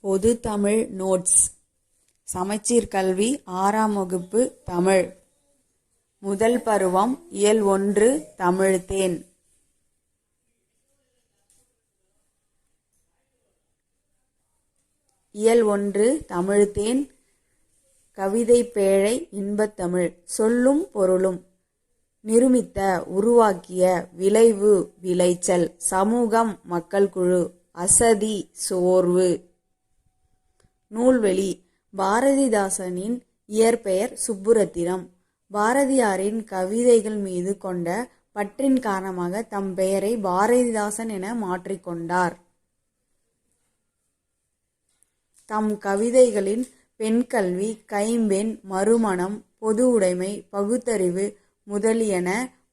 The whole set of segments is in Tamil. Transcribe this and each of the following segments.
பொது தமிழ் நோட்ஸ் சமச்சீர் கல்வி ஆறாம் வகுப்பு தமிழ். முதல் பருவம் இயல் ஒன்று தமிழ் தேன். இயல் ஒன்று தமிழ் தேன். கவிதை பேழை இன்பத்தமிழ் சொல்லும் பொருளும். நிருமித்த உருவாக்கிய விளைவு விளைச்சல். சமூகம் மக்கள் குழு. அசதி சோர்வு. நூல்வெளி. பாரதிதாசனின் இயற்பெயர் சுப்புரத்தினம் பாரதியாரின் கவிதைகள் மீது கொண்ட பற்றின் காரணமாக தம் பெயரை பாரதிதாசன் என மாற்றிக்கொண்டார் தம் கவிதைகளின் பெண்கல்வி கைம்பெண் மறுமணம் பொது உடைமை பகுத்தறிவு முதலியன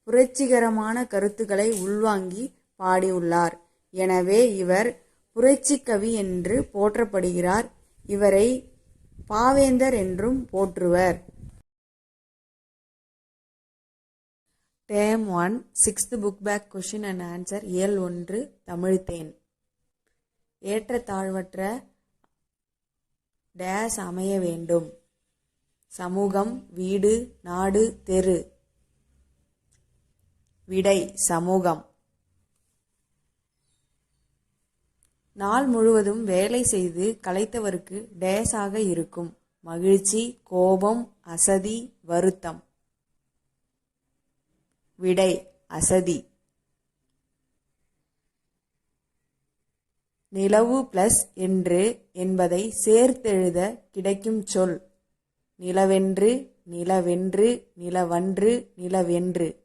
புரட்சிகரமான கருத்துக்களை உள்வாங்கி பாடியுள்ளார். எனவே இவர் புரட்சி கவி என்று போற்றப்படுகிறார். இவரை பாவேந்தர் என்றும் போற்றுவர். Term one sixth book back question and answer இயல் ஒன்று தமிழ்தேன் ஏற்றத்தாழ்வற்ற டேஸ் அமைய வேண்டும். சமூகம் வீடு நாடு தெரு. விடை சமூகம். நாள் முழுவதும் வேலை செய்து களைத்தவருக்கு டேஸாக இருக்கும். மகிழ்ச்சி கோபம் அசதி வருத்தம். விடை அசதி. நிலவு பிளஸ் என்று என்பதை சேர்த்தெழுத கிடைக்கும் சொல். நிலவென்று நிலவென்று நிலவன்று நிலவென்று.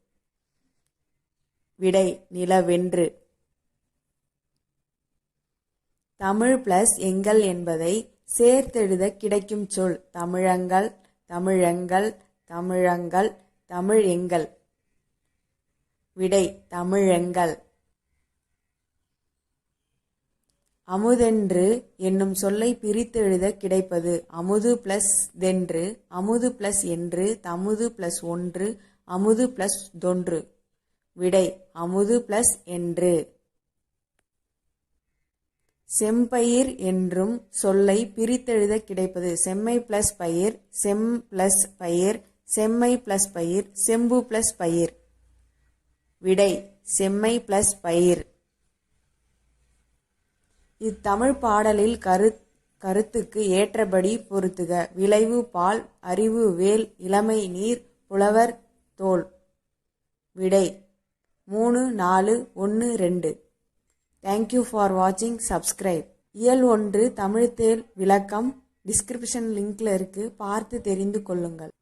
விடை நிலவென்று. தமிழ் பிளஸ் எங்கள் என்பதை சேர்த்தெழுத கிடைக்கும் சொல் தமிழங்கள் தமிழங்கள் தமிழங்கள் தமிழ் எங்கள். விடை தமிழெங்கள். அமுதென்று என்னும் சொல்லை பிரித்தெழுத கிடைப்பது அமுது பிளஸ் தென்று அமுது பிளஸ் என்று தமுது பிளஸ் ஒன்று அமுது பிளஸ் தொன்று. விடை அமுது பிளஸ் என்று. செம்பயிர் என்றும் சொல்லை பிரித்தெழுத கிடைப்பது செம்மை பிளஸ் பயிர் செம் பிளஸ் பயிர் செம்மை பிளஸ் பயிர் செம்பு பிளஸ் பயிர். விடை செம்மை பிளஸ் பயிர். இத்தமிழ் பாடலில் கரு கருத்துக்கு ஏற்றபடி பொருத்துக. விளைவு பால் அறிவு வேல் இளமை நீர் புலவர் தோல். விடை மூணு நாலு ஒன்று ரெண்டு. தேங்க்யூ ஃபார் வாட்சிங் சப்ஸ்கிரைப் இயல் ஒன்று தமிழ்த்தேர் விளக்கம். டிஸ்கிரிப்ஷன் லிங்க்ல இருக்கு. பார்த்து தெரிந்து கொள்ளுங்கள்.